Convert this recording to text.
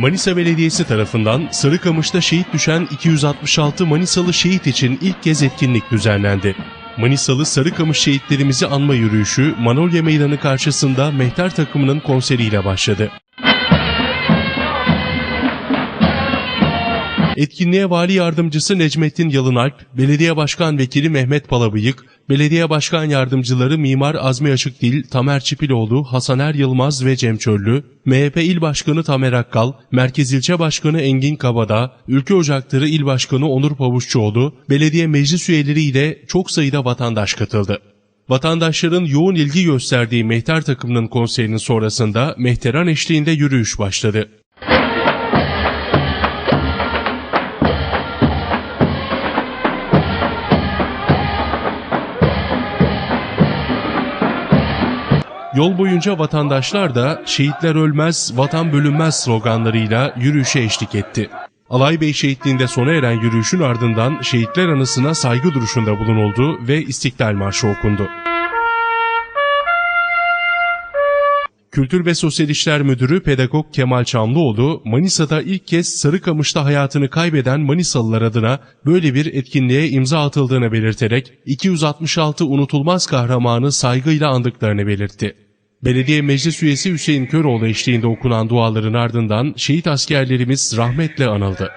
Manisa Belediyesi tarafından Sarıkamış'ta şehit düşen 266 Manisalı şehit için ilk kez etkinlik düzenlendi. Manisalı Sarıkamış şehitlerimizi anma yürüyüşü Manolya Meydanı karşısında Mehter takımının konseriyle başladı. Etkinliğe Vali Yardımcısı Necmettin Yalınalp, Belediye Başkan Vekili Mehmet Palabıyık, Belediye Başkan Yardımcıları Mimar Azmi Açıkdil, Tamer Çipiloğlu, Hasaner Yılmaz ve Cem Çöllü, MHP İl Başkanı Tamer Akkal, Merkez İlçe Başkanı Engin Kabada, Ülke Ocakları İl Başkanı Onur Pavuşçuoğlu, belediye meclis üyeleri ile çok sayıda vatandaş katıldı. Vatandaşların yoğun ilgi gösterdiği Mehter takımının konserinin sonrasında Mehteran eşliğinde yürüyüş başladı. Yol boyunca vatandaşlar da şehitler ölmez, vatan bölünmez sloganlarıyla yürüyüşe eşlik etti. Alay Bey şehitliğinde sona eren yürüyüşün ardından şehitler anısına saygı duruşunda bulunuldu ve İstiklal Marşı okundu. Kültür ve Sosyal İşler Müdürü Pedagog Kemal Çamlıoğlu, Manisa'da ilk kez Sarıkamış'ta hayatını kaybeden Manisalılar adına böyle bir etkinliğe imza atıldığını belirterek 266 unutulmaz kahramanı saygıyla andıklarını belirtti. Belediye Meclis Üyesi Hüseyin Köroğlu eşliğinde okunan duaların ardından şehit askerlerimiz rahmetle anıldı.